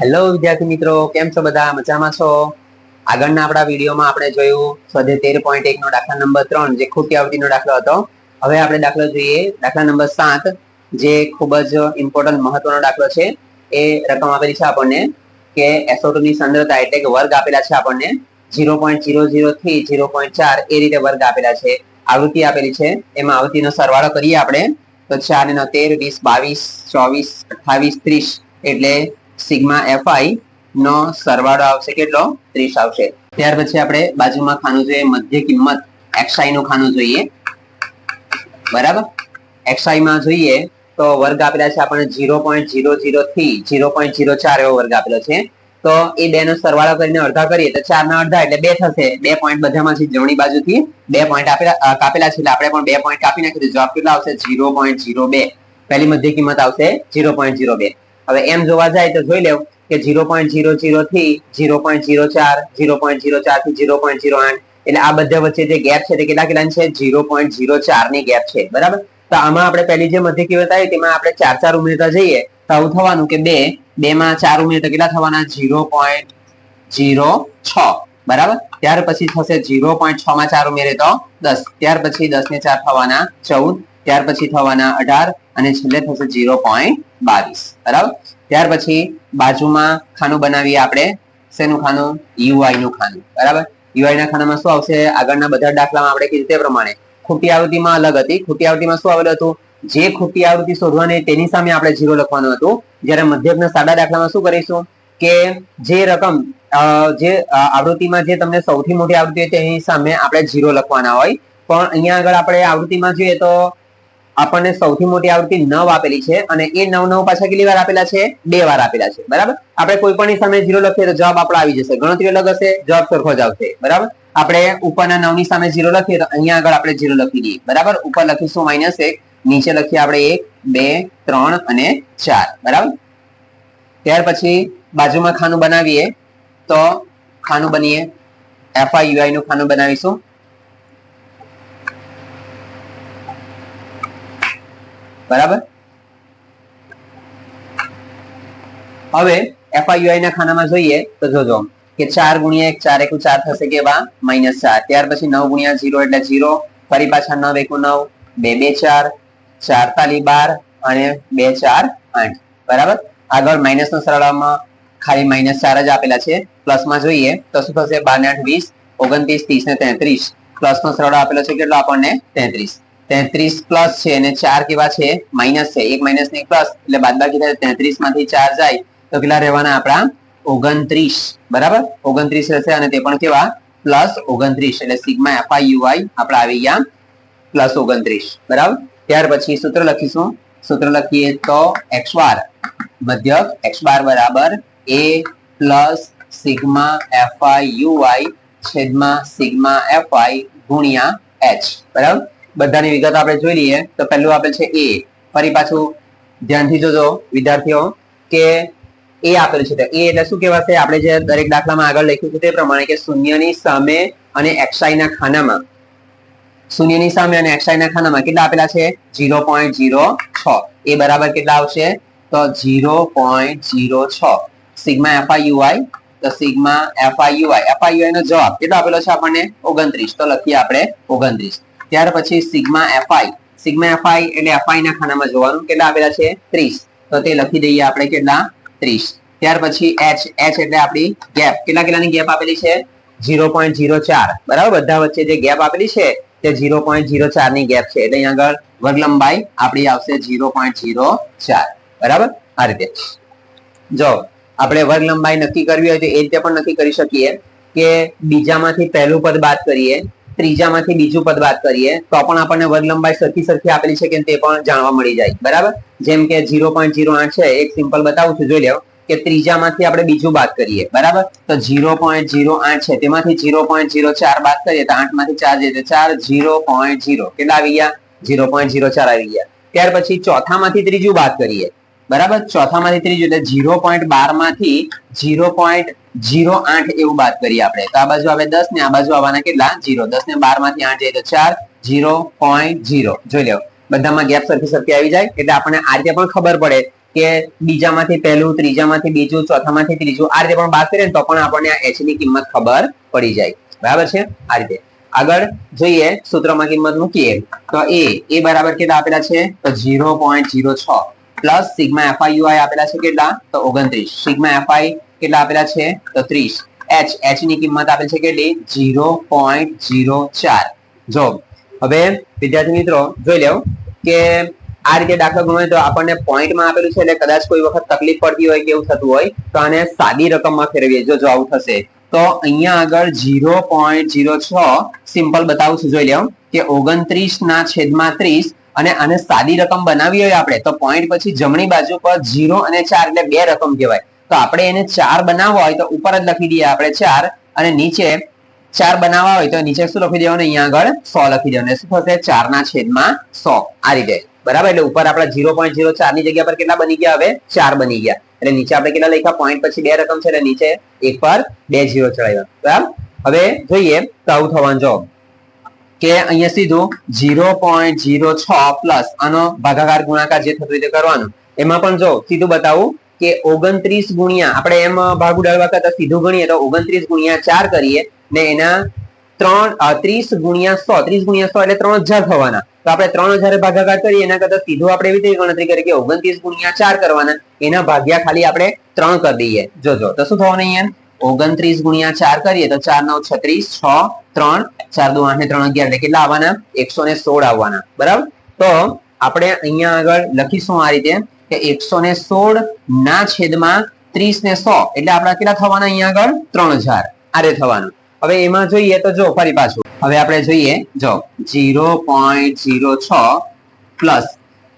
Hello વિદ્યાર્થી મિત્રો. કેમ છો બધા? મજામાં છો? આગળના આપણા વિડીયોમાં આપણે જોયું સ્વાધ્યાય તેર પોઈન્ટ એક નો દાખલા નંબર ત્રણ, જે ખોટી આવૃત્તિનો દાખલો હતો. હવે આપણે દાખલો જોઈએ. દાખલા નંબર સાત, જે ખૂબ જ ઇમ્પોર્ટન્ટ મહત્વનો દાખલો છે. એ રકમ આપેલી છે આપણને કે SO2 ની સાંદ્રતા એટલે કે વર્ગ આપેલા છે આપણને ઝીરો પોઈન્ટ ઝીરો ઝીરો થી ઝીરો પોઈન્ટ ચાર એ રીતે વર્ગ આપેલા છે. આવૃત્તિ આપેલી છે. એમાં આવૃત્તિનો સરવાળો કરીએ આપણે. તો ચાર ને તેર, વીસ, બાવીસ, ચોવીસ અઠ્ઠાવીસ ત્રીસ એટલે સિગ્મા એફઆઈ નો સરવાળો આવશે કેટલો? ત્રીસ આવશે. ત્યાર પછી આપણે બાજુમાં ખાનું જોઈએ, મધ્ય કિંમત એક્સઆઈ નું ખાનું જોઈએ. બરાબર? એક્સઆઈ માં જોઈએ તો વર્ગ આપેલા છે આપણને ઝીરો પોઈન્ટ ઝીરો ઝીરો થી ઝીરો પોઈન્ટ ઝીરો ચાર એવો વર્ગ આપેલો છે. તો એ બે નો સરવાળો કરીને અડધા કરીએ તો ચાર ના અડધા એટલે બે થશે. બે પોઈન્ટ બધામાંથી જમણી બાજુથી બે પોઈન્ટ આપેલા કાપેલા છે એટલે આપણે પણ બે પોઈન્ટ કાપી નાખીશું જવાબ કેટલો આવશે? ઝીરો પોઈન્ટ ઝીરો બે. પહેલી મધ્ય કિંમત આવશે ઝીરો પોઈન્ટ ઝીરો બે. હવે એમ જોવા જાય તો જોઈ લેવું કે ઝીરો પોઈન્ટ ઝીરો ઝીરો થી ઝીરો પોઈન્ટ ઝીરો ચાર ઝીરો પોઈન્ટ ઝીરો ચારથી ઝીરો પોઈન્ટ ઝીરો આઠ. એટલે આ બધા વચ્ચે જે ગેપ છે તે કેટલા કેટલાની છે? ઝીરો પોઈન્ટ ઝીરો ચારની ગેપ છે. બરાબર? તો આમાં આપણે પહેલી જે મધ્ય કિંમત આવી તેમાં આપણે ચાર ચાર ઉમેરતા જઈએ તો આવું થવાનું કે બે બે માં ચાર ઉમેરતા કેટલા થવાના? ઝીરો પોઈન્ટ ઝીરો છ. બરાબર? ત્યાર પછી થશે ઝીરો પોઈન્ટ છ માં ચાર ઉમેરે તો દસ. ત્યાર પછી દસ ને ચાર થવાના ચૌદ. ત્યાર પછી થવાના અઢાર અને છેલ્લે થશે ઝીરો પોઈન્ટ બાવીસ. બરાબર? ત્યાર પછી બાજુમાં ખાનું બનાવીએ આપણે. શેનું ખાનું? યુઆઈ નું ખાનું. બરાબર? યુઆઈ ના ખાનામાં શું આવશે? આગળના બધા દાખલામાં આપણે કીધું તે પ્રમાણે. ખોટી આવૃત્તિમાં અલગ હતી. ખોટી આવૃત્તિમાં શું આવેલું હતું? જે ખોટી આવૃત્તિ શોધવાની તેની સામે આપણે ઝીરો લખવાનું હતું. જ્યારે મધ્યકના સાદા દાખલામાં શું કરીશું? કે જે રકમ જે આવૃત્તિમાં જે તમને સૌથી મોટી આવૃત્તિ હોય તેની સામે આપણે ઝીરો લખવાના હોય. પણ અહીંયા આગળ આપણે આવૃત્તિમાં જોઈએ તો આપણને સૌથી મોટી આવૃત્તિ નવ આપેલી છે અને એ નવ નવ પાછા કેટલી વાર આપેલા છે? બે વાર આપેલા છે. બરાબર? આપણે કોઈ પણ સામે જીરો લખીએ તો જવાબ આપણો આવી જશે. ગણતરી અલગ હશે, જવાબ સરખો જ આવશે. બરાબર? આપણે ઉપરના નવની સામે જીરો લખીએ તો અહીંયા આગળ આપણે ઝીરો લખી દઈએ. બરાબર? ઉપર લખીશું માઇનસ એક, નીચે લખીએ આપણે એક, બે, ત્રણ અને ચાર. બરાબર? ત્યાર પછી બાજુમાં ખાનું બનાવીએ તો ખાનું બનીએ. એફઆઈયુઆઈ નું ખાનું બનાવીશું. બરાબર? હવે એફઆઈયુઆઈ ના ખાનામાં જોઈએ તો જોજો, કે ચાર ગુણ્યા એક, ચાર એકુ ચાર થશે કેવા માઇનસ ચાર. ત્યાર પછી નવ ગુણ્યા ઝીરો એટલે ઝીરો ફરી પાછા નવ એકુ નવ, બે બે, ચાર ચાર તાલી બાર અને બે, ચાર, આઠ. બરાબર? આગળ માઇનસ નો સરવાળામાં ખાલી માઇનસ ચાર જ આપેલા છે. પ્લસમાં જોઈએ તો શું થશે? બાર ને આઠ વીસ, ઓગણત્રીસ, ત્રીસ ને તેત્રીસ. પ્લસ નો સરવાળો આપેલો છે કેટલો આપણને? તેત્રીસ. તેત્રીસ પ્લસ છે અને ચાર કેવા છે? માઇનસ છે. એક માઇનસ ને પ્લસ એટલે બાદબાકી થાય તેત્રીસમાંથી ચાર જાય તો કેટલા રહેવાના આપણા? ઓગણત્રીસ. બરાબર? ઓગણત્રીસ રહેશે અને તે પણ કેવા? પ્લસ ઓગણત્રીસ. એટલે સિગ્મા એફઆઈ યુઆઈ આપણે આવી ગયા પ્લસ ઓગણત્રીસ. બરાબર? ત્યાર પછી સૂત્ર લખીશું. સૂત્ર લખીએ તો એક્સ બાર મધ્યક એક્સ બાર બરાબર એ પ્લસ સિગ્મા એફઆઈ યુઆઈ છેદમાં સિગ્મા એફઆઈ ગુણ્યા એચ બરાબર? બધાની વિગત આપણે જોઈ લઈએ. તો પહેલું આપેલ છે એ ફરી પાછું ધ્યાનથી જોજો, વિદ્યાર્થીઓ, કે એ આપેલું છે. એ એટલે શું કહેવાશે? આપણે જે દરેક દાખલામાં આગળ લખ્યું છે તે પ્રમાણે કે શૂન્યની સામે અને એક્સાઈના ખાનામાં. શૂન્યની સામે અને એક્સાઈના ખાનામાં કેટલા આપેલા છે? ઝીરો પોઈન્ટ ઝીરો છ. એ બરાબર કેટલા આવશે? તો ઝીરો પોઈન્ટ ઝીરો છ. સિગ્મા એફઆઈયુઆઈ તો સિગ્મા એફઆઈયુઆઈ એફઆઈયુઆઈ નો જવાબ કેટલો આપેલો છે આપણને? ઓગણત્રીસ. તો લખીએ આપણે ઓગણત્રીસ. ત્યાર પછી સિગ્મા એફઆઈ. સિગ્મા એફઆઈ એટલે એફઆઈ ના ખાનામાં જોવાનું કેટલા આપેલા છે? ત્રીસ. તો તે લખી દઈએ આપણે કેટલા? ત્રીસ. ત્યાર પછી એચ એચ એટલે આપણી ગેપ. કેટલા કેટલાની ગેપ આપેલી છે? ઝીરો પોઈન્ટ ઝીરો ચાર. બરાબર? બધા વચ્ચે જે ગેપ આપેલી છે તે ઝીરો પોઈન્ટ ઝીરો ચારની ગેપ છે. એટલે અહીંયા આગળ વર્ગ લંબાઈ આપણી આવશે ઝીરો પોઈન્ટ ઝીરો ચાર. બરાબર? આ રીતે. જો, આપણે વર્ગ લંબાઈ નક્કી કરવી હોય તો એ રીતે પણ નક્કી કરી શકીએ કે બીજામાંથી પહેલું પદ બાદ કરીએ. ત્રીજામાંથી બીજું પદ બાદ કરીએ, તો પણ આપણને વર્ગ લંબાઈ સરખી સરખી આપેલી છે કે તે પણ જાણવા મળી જાય. બરાબર? જેમ કે ઝીરો પોઈન્ટ ઝીરો આઠ છે, એક સિમ્પલ બતાવું છું, જોઈ લેવો કે ત્રીજામાંથી આપણે બીજું બાદ કરીએ, બરાબર? તો ઝીરો પોઈન્ટ ઝીરો આઠ છે, તેમાંથી ઝીરો પોઈન્ટ ઝીરો ચાર બાદ કરીએ, તો આઠમાંથી ચાર જઈએ ચાર ઝીરો પોઈન્ટ ઝીરો કેટલા આવી ગયા? ઝીરો પોઈન્ટ ઝીરો ચાર આવી ગયા. ત્યાર પછી ચોથામાંથી ત્રીજું બાદ કરીએ બરાબર? ચોથામાંથી ત્રીજું એટલે ઝીરો પોઈન્ટ બારમાંથી ઝીરો પોઈન્ટ ઝીરો આઠ એવું બાદ કરીએ આપણે. તો આ બાજુ આવે દસ ને આ બાજુ આવવાના કેટલા? ઝીરો. દસ ને બારમાંથી આઠ જાય તો ચાર. Zero point zero. જોઈ લો બધામાં ગેપ સરખી સરખી આવી જાય. એટલે આપણને આ રીતે પણ ખબર પડે કે બીજામાંથી પહેલું, ત્રીજામાંથી બીજું, ચોથામાંથી ત્રીજું આ રીતે પણ બાદ કરીએ તો પણ આપણને આ એચની કિંમત ખબર પડી જાય. બરાબર છે? આ રીતે. આગળ જોઈએ સૂત્રમાં કિંમત મૂકીએ. તો એ એ બરાબર કેટલા આપેલા છે? તો ઝીરો પોઈન્ટ ઝીરો છ. પ્લસ સિગ્મા એફઆઈ યુઆઈ આપેલા છે કેટલા? તો ઓગણત્રીસ. સિગ્મા એફઆઈ કેટલા આપેલા છે? તો ત્રીસ. એચ એચની કિંમત આપેલ છે કેટલી? ઝીરો પોઈન્ટ ઝીરો ચાર. જો, હવે વિદ્યાર્થી મિત્રો, જોઈ લેવ કે આ રીતે દાખલો ગમે તો આપણને પોઈન્ટમાં આપેલું છે એટલે કદાચ કોઈ વખત તકલીફ પડતી હોય કે એવું થતું હોય તો આને સાદી રકમમાં ફેરવીએ. જો આવું થશે. તો અહીંયા આગળ ઝીરો પોઈન્ટ ઝીરો છ સિમ્પલ બતાવું છું. જોઈ લેવું કે ઓગણત્રીસ ના છેદમાં ત્રીસ અને આને સાદી રકમ બનાવી હોય આપણે, તો પોઈન્ટ પછી જમણી બાજુ પર ઝીરો અને ચાર એટલે બે રકમ કહેવાય. તો આપણે એને ચાર બનાવવા હોય તો ઉપર જ લખી દઈએ આપણે ચાર, અને નીચે ચાર બનાવવા હોય તો નીચે શું લખી દેવાનું? અહીંયા આગળ સો લખી દેવાનું. શું થશે? ચાર ના છેદમાં સો. આ રીતે. બરાબર? એટલે ઉપર આપણા ઝીરો પોઈન્ટ ઝીરો ચારની જગ્યા પર કેટલા બની ગયા હવે? ચાર બની ગયા. એટલે નીચે આપણે કેટલા લખ્યા? પોઈન્ટ પછી બે રકમ છે એટલે નીચે એક પર બે ઝીરો ચડાવ્યા. બરાબર? હવે જોઈએ, તો આવું થવાનું. જો કે અહીંયા સીધું ઝીરો પોઈન્ટ ઝીરો છ પ્લસ આનો ભાગાકાર ગુણાકાર જે થતું હોય તે કરવાનું. એમાં પણ જો સીધું બતાવું કે ઓગણત્રીસ ગુણ્યા, આપણે એમ ભાગ ઉડાડવા કરતા સીધું ગણીએ તો ઓગણત્રીસ ગુણ્યા ચાર કરીએ ને એના ત્રણ ત્રીસ ગુણ્યા સો, ત્રીસ ગુણ્યા સો એટલે ત્રણ હજાર થવાના. તો આપણે ત્રણ હજાર ભાગાકાર કરીએ, એના કરતા સીધું આપણે એવી રીતે ગણતરી કરીએ કે ઓગણત્રીસ ગુણ્યા ચાર કરવાના. એના ભાગ્યા ખાલી આપણે ત્રણ કરી દઈએ. જોજો, તો શું થવાનું અહીંયા? ઓગણત્રીસ ગુણ્યા ચાર કરીએ તો ચાર, નવ, છત્રીસ, છ, ત્રણ, ચાર, દુ, આઠ, ને ત્રણ, અગિયાર એટલે કેટલા આવવાના? એકસો ને સોળ આવવાના. બરાબર? તો આપણે અહીંયા આગળ લખીશું આ રીતે કે એકસો ને સોળ ના છેદમાં ત્રીસ ને સો, એટલે આપણા કેટલા થવાના અહીંયા આગળ? ત્રણ હજાર. આ રીતે થવાનું. હવે એમાં જોઈએ તો જો, ફરી પાછું. હવે આપણે જોઈએ, જો, ઝીરો પોઈન્ટ ઝીરો છ પ્લસ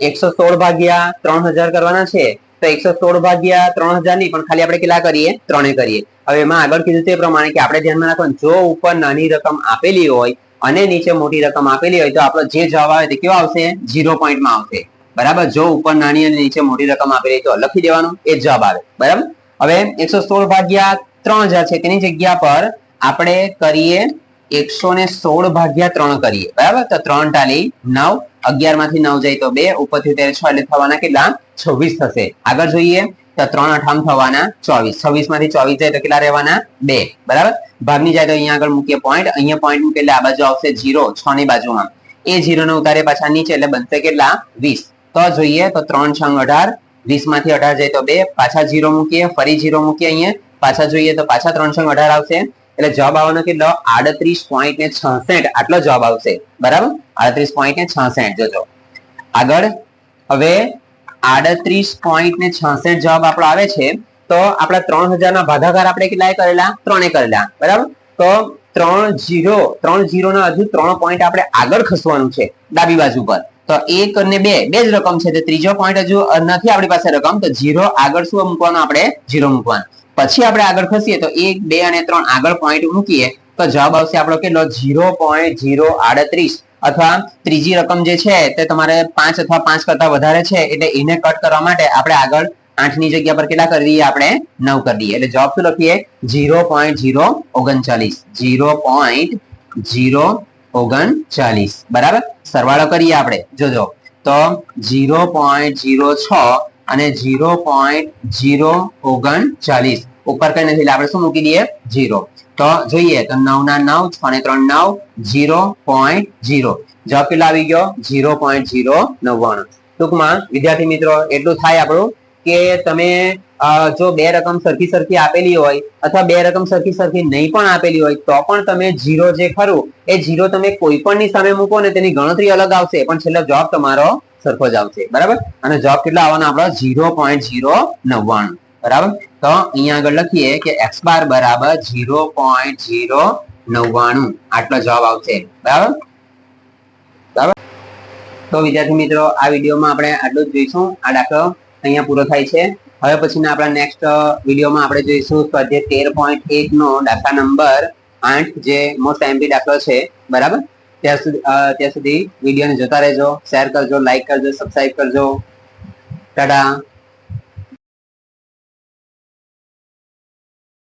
એકસો સોળ ભાગ્યા ત્રણ હજાર કરવાના છે. તો એકસો સોળ ભાગ્યા ત્રણ હજાર નહીં, પણ ખાલી આપણે કેટલા કરીએ? ત્રણે કરીએ. હવે એમાં આગળ કીધું તે પ્રમાણે કે આપણે ધ્યાનમાં રાખવાનું, જો ઉપર નાની રકમ આપેલી હોય અને નીચે મોટી રકમ આપેલી હોય, તો આપણો જે જવાબ આવે તે કેવો આવશે? ઝીરો પોઈન્ટમાં આવશે. બરાબર? જો ઉપર નાની અને નીચે મોટી રકમ આપેલી હોય તો લખી દેવાનું, એ જવાબ આવે. બરાબર? હવે એકસો સોળ ભાગ્યા ત્રણ હજાર છે, તેની જગ્યા પર આપણે કરીએ એકસો ને સોળ ભાગ્યા ત્રણ કરીએ. બરાબર? તો ત્રણ ટાલી નવ અગિયારમાંથી નવ જાય તો બે, ઉપરથી તેર છ એટલે થવાના કેટલા? છવ્વીસ થશે. આગળ જોઈએ તો ત્રણ અઠામ થવાના ચોવીસ. છવ્વીસમાંથી ચોવીસ જાય તો કેટલા રહેવાના? બે. બરાબર? ભાગની જાય તો અહીંયા આગળ મૂકીએ પોઈન્ટ અહીંયા પોઈન્ટ મૂકીએ એટલે આ બાજુ આવશે જીરો છ ની બાજુમાં. એ જીરો ને ઉતારે પાછા નીચે એટલે બનશે કેટલા? વીસ. તો જોઈએ તો ત્રણ છંગ અઢાર. વીસમાંથી અઢાર જાય તો બે. પાછા જીરો મૂકીએ. ફરી જીરો મૂકીએ અહીંયા. પાછા જોઈએ તો પાછા ત્રણ છંગ અઢાર આવશે. એટલે જવાબ આવવાનો કેટલો? આડત્રીસ પોઈન્ટ ને છસઠ. આટલો જવાબ આવશે. બરાબર? આડત્રીસ પોઈન્ટ ને છસઠ. જોજો. આગળ. હવે આડત્રીસ પોઈન્ટ ને છસઠ જવાબ આપણો આવે છે. તો આપણા ત્રણ હજાર ના ભાગાકાર આપણે કેટલાય કરેલા? ત્રણે કરેલા. બરાબર? તો ત્રણ જીરો. ત્રણ જીરો ના હજુ ત્રણ પોઈન્ટ આપણે આગળ ખસવાનું છે ડાબી બાજુ પર. તો એક અને બે. બે જ રકમ છે. ત્રીજો પોઈન્ટ હજુ નથી આપણી પાસે રકમ. તો જીરો આગળ શું મૂકવાનું? આપણે જીરો મૂકવાનું. પછી આપણે આગળ ખસીએ તો એક, બે અને ત્રણ આગળ પોઈન્ટ મૂકીએ તો જવાબ આવશે આપણો કેટલો? ઝીરો પોઈન્ટ ઝીરો આડત્રીસ. અથવા ત્રીજી રકમ જે છે તે તમારે પાંચ અથવા પાંચ કરતા વધારે છે એટલે એને કટ કરવા માટે આપણે આગળ આઠની જગ્યા પર કેટલા કરી દઈએ? આપણે નવ કરી દઈએ. એટલે જવાબ શું લખીએ? ઝીરો પોઈન્ટ જીરો ઓગણચાલીસ. જીરો પોઈન્ટ જીરો ઓગણચાલીસ. બરાબર? સરવાળો કરીએ આપણે. જોજો. તો જીરો પોઈન્ટ ઝીરો છ અને જીરો પોઈન્ટ જીરો ઓગણચાલીસ ઉપર કઈ નથી આપણે શું મૂકી દઈએ? ઝીરો તો જોઈએ, તો નવ ના નવ, છ ને ત્રણ નવ જીરો પોઈન્ટ જીરો જવાબ કેટલો આવી ગયો? ઝીરો પોઈન્ટ જીરો નવ્વાણું. ટૂંકમાં, વિદ્યાર્થી મિત્રો, એટલું થાય આપણું કે તમે જો બે રકમ સરખી સરખી આપેલી હોય અથવા બે રકમ સરખી સરખી નહીં પણ આપેલી હોય, તો પણ તમે જીરો જે ખરું, એ જીરો તમે કોઈ પણ ની સામે મૂકો ને તેની ગણતરી અલગ આવશે. પણ છેલ્લો જવાબ તમારો સરખો જ આવશે બરાબર? અને જવાબ કેટલા આવવાના આપણો? ઝીરો પોઈન્ટ ઝીરો નવ્વાણું. બરાબર? તો અહીંયા આગળ લખીએ કે એક્સ બાર બરાબર ઝીરો પોઈન્ટ ઝીરો નવ્વાણું. આટલો જવાબ આવશે. બરાબર? તો વિદ્યાર્થી મિત્રો, આ વિડીયોમાં આપણે આટલું જ જોઈશું. આ દાખલો અહીંયા પૂરો થાય છે. હવે પછીના આપણા નેક્સ્ટ વિડીયોમાં આપણે જોઈશું સ્વાધ્યાય તેર પોઈન્ટ નો દાખલા નંબર આઠ જે મોસ્ટ એમપી દાખલો છે. બરાબર? ત્યાં સુધી ત્યાં સુધી વિડીયોને જોતા રહેજો શેર કરજો લાઈક કરજો સબસ્ક્રાઈબ કરજો. ટાટા